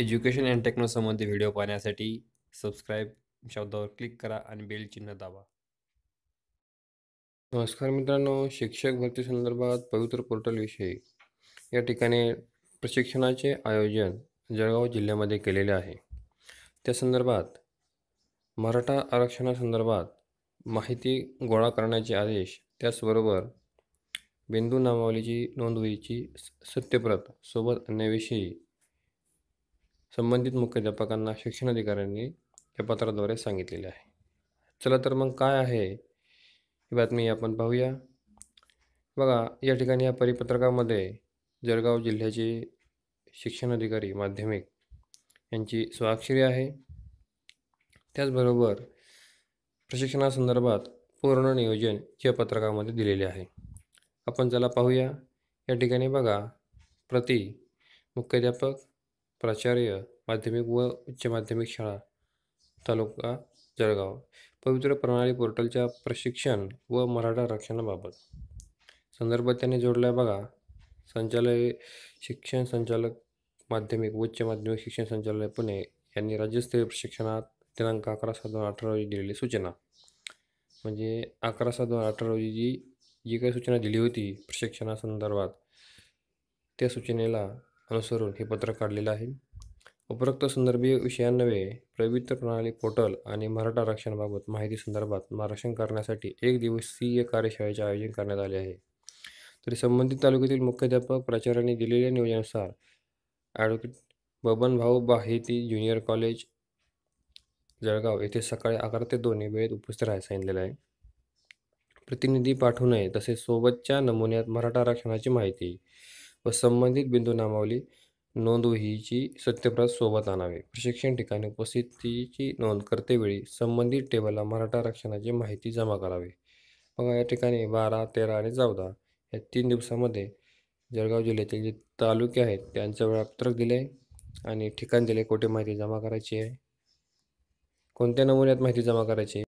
Education and टेक्नोसंबंधी video पाहण्यासाठी subscribe शब्दावर क्लिक करा आणि बेल चिन्ह दाबा. नमस्कार मित्रांनो शिक्षक भरती संदर्भात पवित्र पोर्टलविषयी या ठिकाणी प्रशिक्षणाचे आयोजन जळगाव जिल्ह्यामध्ये केलेले आहे. त्या संदर्भात मराठा आरक्षणासंदर्भात माहिती गोळा करण्याचे आदेश त्याचबरोबर बिंदू नामावलीची नोंदवहीची सत्यप्रत सोबत आणण्याविषयी संबंधित मुख्याध्यापकांना शिक्षणाधिकाऱ्यांनी या पत्राद्वारे सांगितलेले आहे. चला तर मग काय आहे ही बातमी आपण पाहूया. बघा या ठिकाणी या परिपत्रकामध्ये जळगाव जिल्ह्याचे शिक्षणाधिकारी माध्यमिक यांची स्वाक्षरी आहे. त्याचबरोबर प्रशिक्षणासंदर्भात पूर्ण नियोजन या पत्रकामध्ये दिलेले आहे. आपण चला पाहूया. या ठिकाणी बघा प्रति मुख्याध्यापक प्राचार्य माध्यमिक व उच्च माध्यमिक शाळा तालुका जळगाव. पवित्र प्रणाली पोर्टलच्या प्रशिक्षण व मराठा रक्षणाबाबत संदर्भ त्यांनी जोडला आहे बघा संचालय शिक्षण संचालक माध्यमिक उच्च माध्यमिक शिक्षण संचालय पुणे यांनी राज्यस्तरीय प्रशिक्षणात दिनांक अकरा सात दोन अठरा रोजी दिलेली सूचना. म्हणजे अकरा सात दोन अठरा रोजी जी जी काही सूचना दिली होती प्रशिक्षणासंदर्भात त्या सूचनेला अनुसरून हे पत्र काढलेलं आहे. उपरोक्त संदर्भीय विषयांनवे पवित्र प्रणाली पोर्टल आणि मराठा आरक्षणाबाबत माहिती संदर्भात मार्गदर्शन करण्यासाठी एक दिवसीय कार्यशाळेचे आयोजन करण्यात आले आहे. तरी संबंधित तालुक्यातील मुख्याध्यापक प्राचार्यांनी दिलेल्या नियोजनानुसार ॲडव्होकेट बबन भाऊ बाहेती ज्युनियर कॉलेज जळगाव येथे सकाळी अकरा ते दोन वेळेत उपस्थित राहायला सांगितलेलं आहे. प्रतिनिधी पाठवू नये तसेच सोबतच्या नमुन्यात मराठा आरक्षणाची माहिती व संबंधित बिंदू नामावली. नोंदवहीची सत्यप्रत सोबत आणावे. प्रशिक्षण ठिकाणी उपस्थितीची नोंद करतेवेळी संबंधित टेबलला मराठा आरक्षणाची माहिती जमा करावी. बघा या ठिकाणी बारा तेरा आणि चौदा या तीन दिवसामध्ये जळगाव जिल्ह्यातील जे तालुके आहेत त्यांचं वेळापत्रक दिले आहे आणि ठिकाण दिले कुठे माहिती जमा करायची आहे? कोणत्या नमुन्यात माहिती जमा करायची आहे?